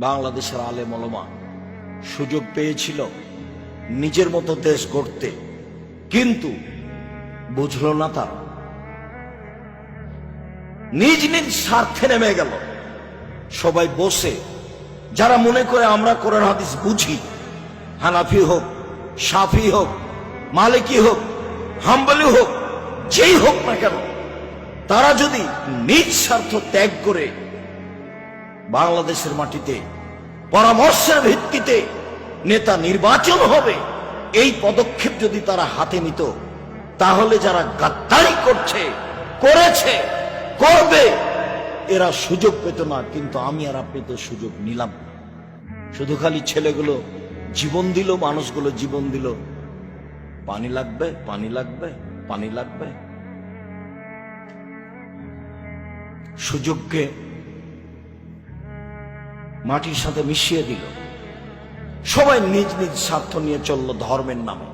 বাংলাদেশের আলে মলমা সুযোগ পেয়েছিল নিজের মতো দেশ গড়তে। কিন্তু বুঝল না তারা। নিজ নিজ স্বার্থে নেমে গেল। সবাই বসে। যারা মনে করে আমরা কোরআন হাদিস বুঝি, হানাফি হোক, সাফি হোক, মালিকি হোক, হাম্বলি হোক, যেই হোক না কেন, তারা যদি নিজ স্বার্থ ত্যাগ করে বাংলাদেশের মাটিতে পরামর্শের ভিত্তিতে নেতা নির্বাচন হবে, এই পদক্ষেপ যদি তারা হাতে নিত, তাহলে যারা গাদ্দারি করছে, করেছে, করবে, এরা সুযোগ পেত না, কিন্তু আমি আর আপনি তো সুযোগ নিলাম শুধু খালি ছেলেগুলো জীবন দিল, মানুষগুলো জীবন দিল। পানি লাগবে পানি লাগবে পানি লাগবে। সুযোগকে মাটির সাথে মিশিয়ে দিল। সবাই নিজ নিজ স্বার্থ নিয়ে চলল ধর্মের নামে।